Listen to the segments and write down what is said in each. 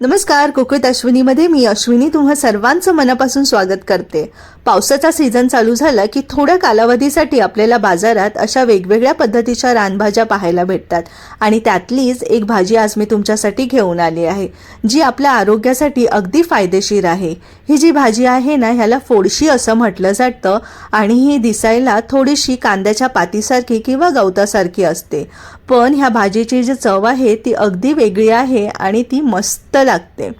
नमस्कार कोकण अश्विनीमध्ये मी अश्विनी तुम्हा सर्वांचं मनापासून स्वागत करते. पावसाचा सीझन चालू झाला की थोड्या कालावधीसाठी आपल्याला बाजारात अशा वेगवेगळ्या पद्धतीच्या रानभाज्या पाहायला भेटतात आणि त्यातलीच एक भाजी आज मी तुमच्यासाठी घेऊन आली आहे जी आपल्या आरोग्यासाठी अगदी फायदेशीर आहे. ही जी भाजी आहे ना ह्याला फोडशी असं म्हटलं जातं आणि ही दिसायला थोडीशी कांद्याच्या पातीसारखी किंवा गवतासारखी असते. पण ह्या भाजीची जी चव आहे ती अगदी वेगळी आहे आणि ती मस्त लागते.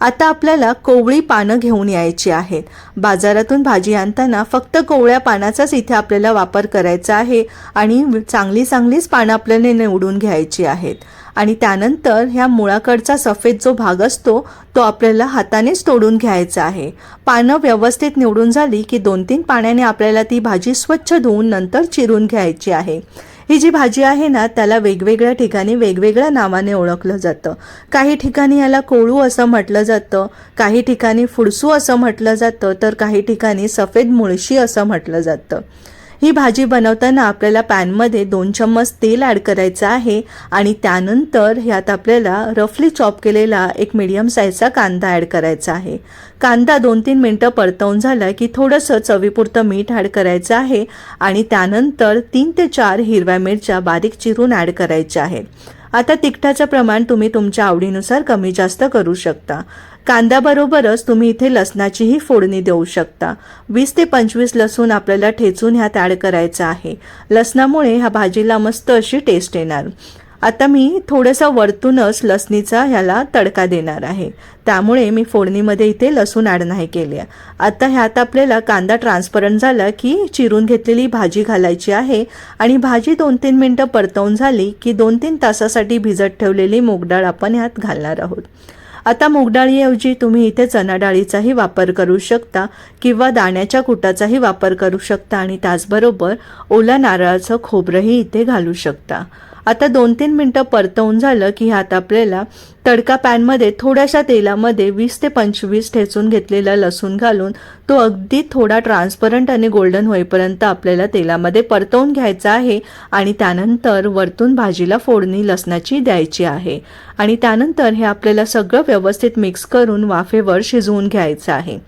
आता आपल्याला कोवळी पानं घेऊन यायची आहेत. बाजारातून भाजी आणताना फक्त कोवळ्या पानाचाच इथे आपल्याला वापर करायचा आहे आणि चांगली चांगलीच पानं आपल्याला निवडून घ्यायची आहेत. आणि त्यानंतर ह्या मुळाकडचा सफेद जो भाग असतो तो आपल्याला हातानेच तोडून घ्यायचा आहे. पानं व्यवस्थित निवडून झाली की दोन तीन पाण्याने आपल्याला ती भाजी स्वच्छ धुवून नंतर चिरून घ्यायची आहे. ही जी भाजी आहे ना त्याला वेगवेगळ्या ठिकाणी वेगवेगळ्या नावाने ओळखलं जातं. काही ठिकाणी याला कोळू असं म्हटलं जातं काही ठिकाणी फुडसू असं म्हटलं जातं तर काही ठिकाणी सफेद मुळशी असं म्हटलं जातं. ही भाजी बनवताना आपल्याला पॅनमध्ये दोन चम्मच तेल ॲड करायचं आहे आणि त्यानंतर ह्यात आपल्याला रफली चॉप केलेला एक मिडियम साईजचा कांदा ॲड करायचा आहे. कांदा दोन तीन मिनटं परतवून झाला की थोडंसं चवीपुरतं मीठ ॲड करायचं आहे आणि त्यानंतर तीन ते चार हिरव्या मिरच्या बारीक चिरून ॲड करायच्या आहेत. आता तिखटाचं प्रमाण तुम्ही तुमच्या आवडीनुसार कमी जास्त करू शकता. कांद्याबरोबरच तुम्ही इथे लसणाचीही फोडणी देऊ शकता. वीस ते पंचवीस लसूण आपल्याला ठेचून ह्यात ॲड करायचं आहे. लसणामुळे ह्या भाजीला मस्त अशी टेस्ट येणार. आता मी थोडंसं वरतूनच लसणीचा ह्याला तडका देणार आहे. त्यामुळे मी फोडणीमध्ये इथे लसूण ॲड नाही केली. आहे आता ह्यात आपल्याला कांदा ट्रान्सपरंट झाला की चिरून घेतलेली भाजी घालायची आहे आणि भाजी दोन तीन मिनटं परतवून झाली की दोन तीन तासासाठी भिजत ठेवलेली मूगडाळ आपण ह्यात घालणार आहोत. आता मुगडाळीऐवजी तुम्ही इथे चना डाळीचाही वापर करू शकता किंवा दाण्याच्या कुटाचाही वापर करू शकता आणि त्याचबरोबर ओला नारळाचं खोबरंही इथे घालू शकता. आता दोन तीन मिनटं परतवून झालं की ह्यात आपल्याला तडका पॅनमध्ये थोड्याशा तेलामध्ये वीस ते पंचवीस ठेचून घेतलेला लसूण घालून तो अगदी थोडा ट्रान्सपरंट आणि गोल्डन होईपर्यंत आपल्याला तेलामध्ये परतवून घ्यायचा आहे आणि त्यानंतर वरतून भाजीला फोडणी लसणाची द्यायची आहे. आणि त्यानंतर हे आपल्याला सगळं व्यवस्थित मिक्स करून वाफेवर शिजवून घ्यायचं आहे.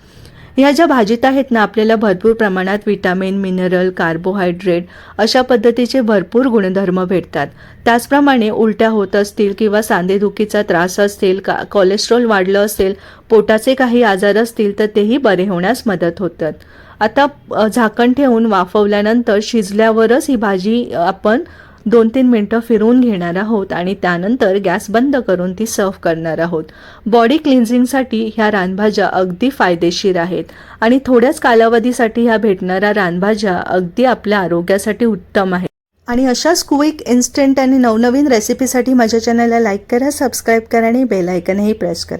ह्या ज्या भाजीत आहेत ना आपल्याला भरपूर प्रमाणात विटामिन मिनरल कार्बोहायड्रेट अशा पद्धतीचे भरपूर गुणधर्म भेटतात. त्याचप्रमाणे उलट्या होत असतील किंवा सांधेदुखीचा त्रास असतील का कोलेस्ट्रॉल वाढलं असेल पोटाचे काही आजार असतील तर तेही बरे होण्यास मदत होतात. आता झाकण ठेवून वाफवल्यानंतर शिजल्यावरच ही भाजी आपण दोन तीन मिनटं फिरवून घेणार आहोत आणि त्यानंतर गॅस बंद करून ती सर्व्ह करणार आहोत. बॉडी क्लिन्झिंगसाठी ह्या रानभाज्या अगदी फायदेशीर आहेत आणि थोड्याच कालावधीसाठी ह्या भेटणाऱ्या रानभाज्या अगदी आपल्या आरोग्यासाठी उत्तम आहेत. आणि अशाच क्विक इन्स्टंट आणि नवनवीन रेसिपीसाठी माझ्या चॅनलला लाईक करा सबस्क्राईब करा आणि बेल आयकनही प्रेस करा.